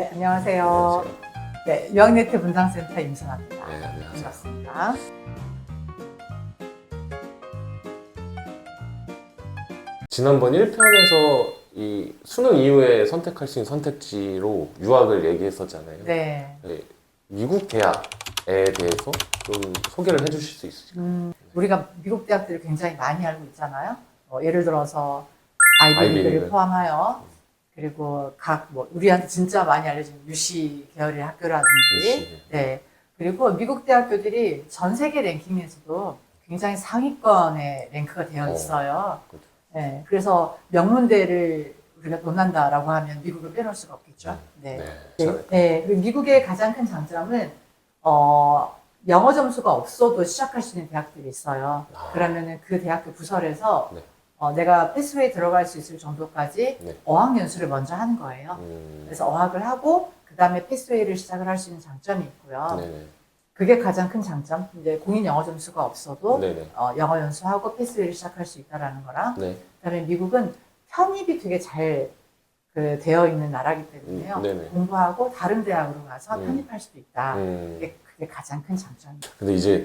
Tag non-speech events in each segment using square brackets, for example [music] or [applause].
네, 안녕하세요. 네, 유학네트 분당센터 임선아입니다. 네, 안녕하세요. 반갑습니다. 지난번 1편에서 이 수능 이후에 선택할 수 있는 선택지로 유학을 얘기했었잖아요. 네. 네, 미국 대학에 대해서 좀 소개를 해주실 수 있으실까요? 음, 우리가 미국 대학들을 굉장히 많이 알고 있잖아요. 어, 예를 들어서 아이비리그를. 아이비리그를 포함하여 그리고 각 뭐 우리한테 진짜 많이 알려진 UC 계열의 학교라든지 UC. 네. 그리고 미국 대학교들이 전 세계 랭킹에서도 굉장히 상위권에 랭크가 되어 어, 있어요. 그렇죠. 네. 그래서 명문대를 우리가 논한다라고 하면 미국을 빼놓을 수가 없겠죠. 네. 네. 네, 잘- 네. 그리고 미국의 가장 큰 장점은 어, 영어 점수가 없어도 시작할 수 있는 대학들이 있어요. 아. 그러면은 그 대학교 부설에서 네. 어, 내가 패스웨이 들어갈 수 있을 정도까지 네. 어학 연수를 먼저 하는 거예요. 음, 그래서 어학을 하고 그 다음에 패스웨이를 시작을 할 수 있는 장점이 있고요. 네네. 그게 가장 큰 장점. 이제 공인 영어 점수가 없어도 네네. 어, 영어 연수하고 패스웨이를 시작할 수 있다라는 거랑 네. 그다음에 미국은 편입이 되게 잘 그, 되어 있는 나라기 때문에요. 음, 네네. 공부하고 다른 대학으로 가서 음. 편입할 수도 있다. 음, 그게, 그게 가장 큰 장점이에요. 근데 이제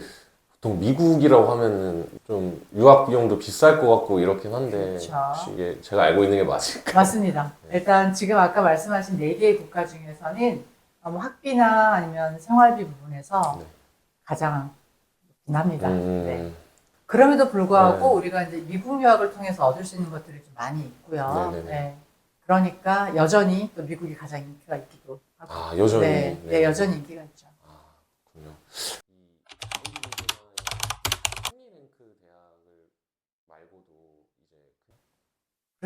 보통 미국이라고 하면은 좀 유학 비용도 비쌀 것 같고 이렇긴 한데 그렇죠. 혹시 이게 제가 알고 있는 게 맞을까요? 맞습니다. 네. 일단 지금 아까 말씀하신 네 개의 국가 중에서는 어, 뭐 학비나 아니면 생활비 부분에서 네. 가장 납니다. 음, 네. 그럼에도 불구하고 네. 우리가 이제 미국 유학을 통해서 얻을 수 있는 것들이 좀 많이 있고요. 네네네. 네. 그러니까 여전히 또 미국이 가장 인기가 있기도 하고. 아 여전히 네, 네, 여전히 인기가 있죠. 아, 그렇군요. 이 랭크 대학을 말고도 이제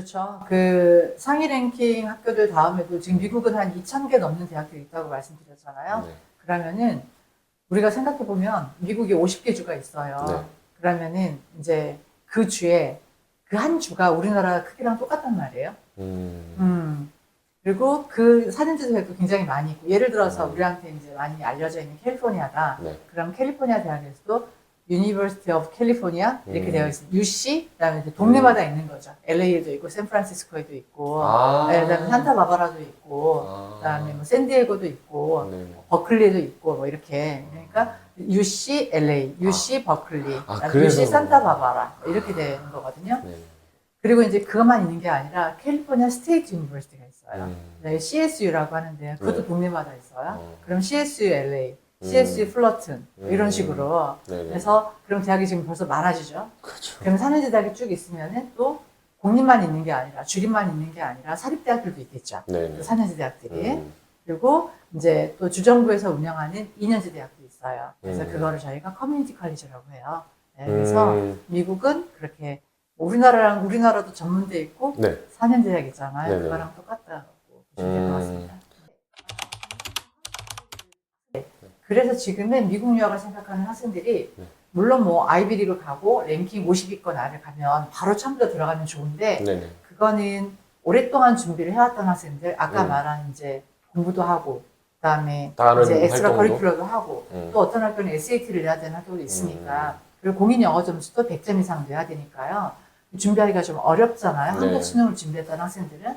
그렇죠. 그 상위 랭킹 학교들 다음에도 지금 미국은 한 2,000개 넘는 대학들이 있다고 말씀드렸잖아요. 네. 그러면은 우리가 생각해 보면 미국에 50개 주가 있어요. 네. 그러면은 이제 그 주에 그 한 주가 우리나라 크기랑 똑같단 말이에요. 음, 음. 그리고 그 사진지 대학도 굉장히 많이 있고 예를 들어서 음. 우리한테 이제 많이 알려져 있는 캘리포니아다. 네. 그럼 캘리포니아 대학에서도 University of California 이렇게 음. 되어 있습니다. UC 그다음에 이제 동네마다 있는 거죠. LA에도 있고 샌프란시스코에도 있고, 아, 네, 그다음에 산타바바라도 있고, 아, 그다음에 뭐 샌디에고도 있고, 네. 버클리도 있고 뭐 이렇게 그러니까 UC LA, UC 버클리, 아, 그다음에 그래서. UC 산타바바라 이렇게 되는 거거든요. 네. 그리고 이제 그것만 있는 게 아니라 캘리포니아 스테이트 유니버시티가 있어요. 음, 네, CSU라고 하는데 그것도 네. 동네마다 있어요. 어, 그럼 CSU LA, CSU 음. 플러튼 뭐 이런 음. 식으로 네네. 그래서 그럼 대학이 지금 벌써 많아지죠. 그렇죠. 그럼 사년제 대학이 쭉 있으면은 또 공립만 있는 게 아니라 주립만 있는 게 아니라 사립대학들도 있겠죠. 사년제 대학들이 음, 그리고 이제 또 주정부에서 운영하는 2년제 대학도 있어요. 그래서 음. 그거를 저희가 커뮤니티 컬리지라고 해요. 네, 그래서 음, 미국은 그렇게 우리나라랑 우리나라도 전문대 있고 네. 4년 대학 있잖아요. 네네. 그거랑 똑같다고 보시면 될것 음. 같습니다. 네. 그래서 지금은 미국 유학을 생각하는 학생들이 네. 물론 뭐 아이비리그 가고 랭킹 50위권 안에 가면 바로 처음부터 들어가면 좋은데 네네. 그거는 오랫동안 준비를 해왔던 학생들 아까 음. 말한 이제 공부도 하고 그다음에 이제 엑스트라? 커리큘러도 하고 음. 또 어떤 학교는 SAT를 내야 되는 학교도 있으니까 그리고 공인 영어 점수도 100점 이상 돼야 되니까요 준비하기가 좀 어렵잖아요 네. 한국 수능을 준비했던 학생들은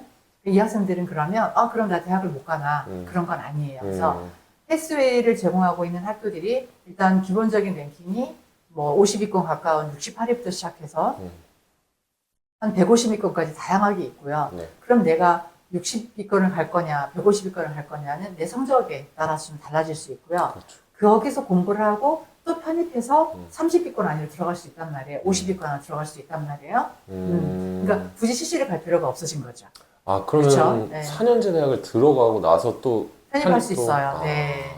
이 학생들은 그러면 아 그럼 나 대학을 못 가나 음. 그런 건 아니에요 그래서 음, 패스웨이를 제공하고 있는 학교들이 일단 기본적인 랭킹이 뭐 50위권 가까운 68위부터 시작해서 음. 한 150위권까지 다양하게 있고요. 네. 그럼 내가 60위권을 갈 거냐, 150위권을 갈 거냐는 내 성적에 따라서 좀 달라질 수 있고요. 그렇죠. 거기서 공부를 하고 또 편입해서 음. 30위권 안으로 들어갈 수 있단 말이에요. 50위권 안으로 들어갈 수 있단 말이에요. 음. 그러니까 굳이 CC를 갈 필요가 없어진 거죠. 아 그러면? 네. 4년제 대학을 들어가고 나서 또 편입할 수 편입도- 있어요. 아, 네.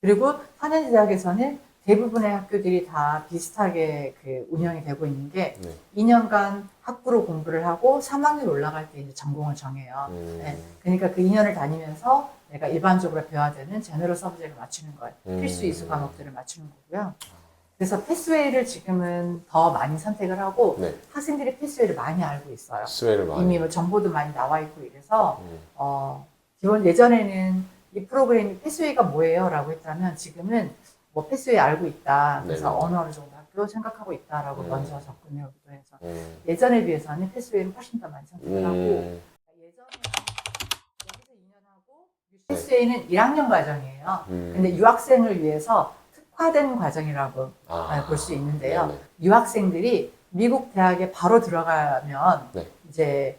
그리고 4년제 대학에서는 대부분의 학교들이 다 비슷하게 그 운영이 되고 있는 게 네. 2년간 학부로 공부를 하고 3학년 올라갈 때 이제 전공을 정해요. 음, 네. 그러니까 그 2년을 다니면서 내가 일반적으로 배워야 되는 제너럴 서브젝을 맞추는 거예요. 음. 필수 이수 과목들을 맞추는 거고요. 그래서 패스웨이를 지금은 더 많이 선택을 하고 네. 학생들이 패스웨이를 많이 알고 있어요. 스웨를 많이. 이미 뭐 정보도 많이 나와 있고 이래서 음, 어, 기본 예전에는 이 프로그램이 패스웨이가 뭐예요? 라고 했다면 지금은 뭐 패스웨이 알고 있다. 그래서 네네. 어느 어느 정도 학교 생각하고 있다라고 음. 먼저 접근해오기도 해서 음, 예전에 비해서는 패스웨이를 훨씬 더 많이 선택을 하고 음, 예전에 여기서 2년 하고 PSA는 1학년 과정이에요. 음. 근데 유학생을 위해서 특화된 과정이라고 아, 볼수 있는데요. 네네. 유학생들이 미국 대학에 바로 들어가면 네. 이제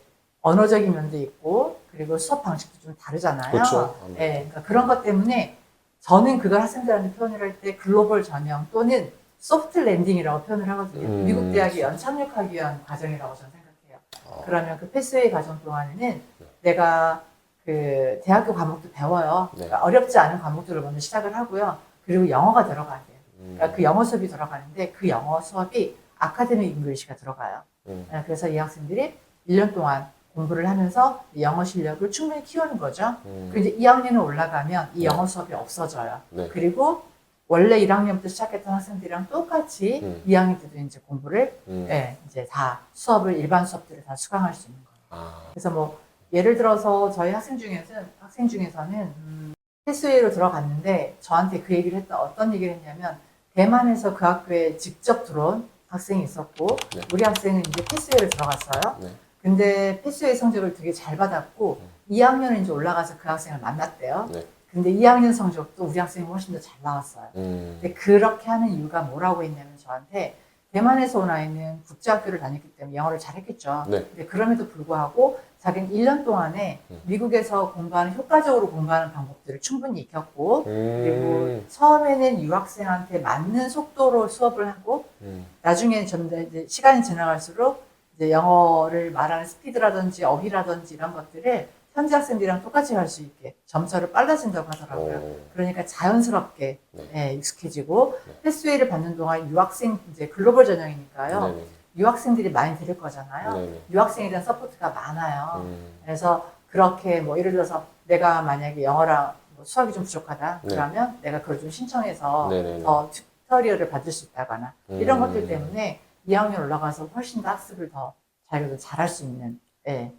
언어적인 면도 있고 그리고 수업 방식도 좀 다르잖아요. 그렇죠. 네, 그러니까 그런 것 때문에 저는 그걸 학생들한테 표현을 할 때 글로벌 전형 또는 소프트 랜딩이라고 표현을 하거든요. 음. 미국 대학에 연착륙하기 위한 과정이라고 저는 생각해요. 아, 그러면 그 패스웨이 과정 동안에는 내가 그 대학교 과목도 배워요. 네. 그러니까 어렵지 않은 과목들을 먼저 시작을 하고요. 그리고 영어가 들어가야 돼요. 음. 그러니까 그 영어 수업이 들어가는데 그 영어 수업이 아카데믹 잉글리시가 들어가요. 음. 네, 그래서 이 학생들이 1년 동안 공부를 하면서 이 영어 실력을 충분히 키우는 거죠. 음. 그리고 이제 2학년에 올라가면 이 네. 영어 수업이 없어져요. 네. 그리고 원래 1학년부터 시작했던 학생들이랑 똑같이 음. 2학년 때도 이제 공부를 음. 예, 이제 다 수업을 일반 수업들을 다 수강할 수 있는 거예요. 아, 그래서 뭐 예를 들어서 저희 학생 중에서는 학생 중에서는 음, 패스웨이로 들어갔는데 저한테 그 얘기를 했다 어떤 얘기를 했냐면 대만에서 그 학교에 직접 들어온 학생이 있었고 네. 우리 학생은 이제 패스웨이를 들어갔어요. 네. 근데 패스웨이 성적을 되게 잘 받았고 음. 2학년에 이제 올라가서 그 학생을 만났대요. 네. 근데 2학년 성적도 우리 학생이 훨씬 더 잘 나왔어요. 음. 근데 그렇게 하는 이유가 뭐라고 했냐면 저한테 대만에서 온 아이는 국제학교를 다녔기 때문에 영어를 잘했겠죠. 네. 근데 그럼에도 불구하고 자기는 1년 동안에 음. 미국에서 공부하는 효과적으로 공부하는 방법들을 충분히 익혔고 그리고 음. 처음에는 유학생한테 맞는 속도로 수업을 하고 음. 나중에 점점 시간이 지나갈수록 이제 영어를 말하는 스피드라든지 어휘라든지 이런 것들을 현지 학생들이랑 똑같이 할 수 있게 점차로 빨라진다고 하더라고요. 오. 그러니까 자연스럽게 네. 예, 익숙해지고 네. 패스웨이를 받는 동안 유학생 이제 글로벌 전형이니까요. 네네. 유학생들이 많이 들을 거잖아요. 네네. 유학생에 대한 서포트가 많아요. 음. 그래서 그렇게 뭐 예를 들어서 내가 만약에 영어랑 뭐 수학이 좀 부족하다 네. 그러면 내가 그걸 좀 신청해서 네네네. 더 튜터리얼을 받을 수 있다거나 이런 음. 것들 때문에 2학년 올라가서 훨씬 더 학습을 더 자기가 더 잘할 수 있는 예,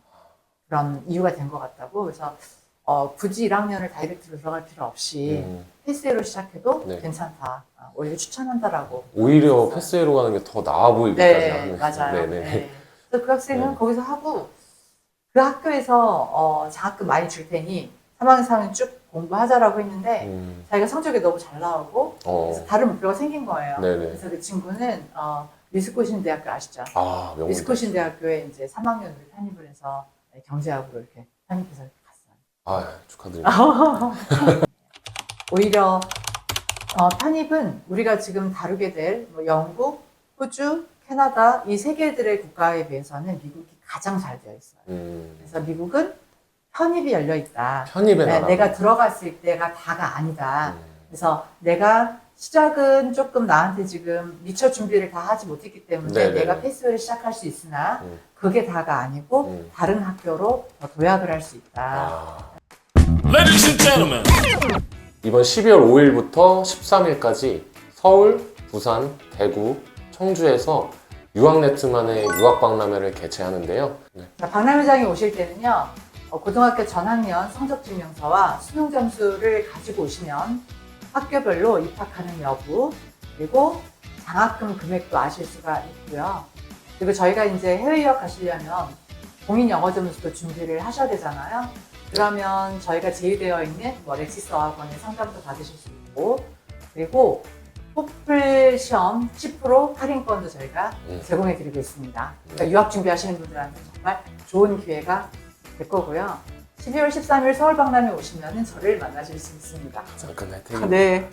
그런 이유가 된 것 같다고 그래서 어, 굳이 1학년을 다이렉트로 들어갈 필요 없이 음. 패스웨이로 시작해도 네. 괜찮다. 어, 오히려 추천한다라고. 오히려 패스웨이로 가는 게 더 나아 보이기까지 네, 하는 맞아요. 네네. 네. 그래서 그 학생은 네. 거기서 하고 그 학교에서 어, 장학금 많이 줄 테니 3학년 4학년 쭉 공부하자라고 했는데 음. 자기가 성적이 너무 잘 나오고 어. 그래서 다른 목표가 생긴 거예요. 네네. 그래서 그 친구는 어, 위스코신 대학교 아시죠? 아, 명문. 위스코신 대학교에 이제 3학년으로 편입을 해서 경제학으로 이렇게 편입해서 이렇게 갔어요. 아, 축하드립니다. [laughs] 오히려 어, 편입은 우리가 지금 다루게 될 뭐 영국, 호주, 캐나다 이 세 개들의 국가에 비해서는 미국이 가장 잘 되어 있어요. 음. 그래서 미국은 편입이 열려 있다. 편입의 네. 내가 들어갔을 때가 다가 아니다. 음. 그래서 내가 시작은 조금 나한테 지금 미처 준비를 다 하지 못했기 때문에 네네네. 내가 패스를 시작할 수 있으나 음. 그게 다가 아니고 음. 다른 학교로 더 도약을 할 수 있다. 아. Ladies and gentlemen, 이번 12월 5일부터 13일까지 서울, 부산, 대구, 청주에서 유학네트만의 유학박람회를 개최하는데요. 네. 자, 박람회장에 오실 때는요, 어, 고등학교 전학년 성적증명서와 수능 점수를 가지고 오시면 학교별로 입학하는 여부, 그리고 장학금 금액도 아실 수가 있고요. 그리고 저희가 이제 해외 유학 가시려면 공인 영어 점수도 준비를 하셔야 되잖아요. 그러면 저희가 제휴되어 있는 뭐 렉시스 어학원의 상담도 받으실 수 있고, 그리고 토플 시험 10% 할인권도 저희가 음. 제공해 드리고 있습니다. 그러니까 네. 유학 준비하시는 분들한테 정말 좋은 기회가 될 거고요. 12월 13일 서울 박람회 오시면 저를 만나실 수 있습니다. 가장 큰 혜택이 네.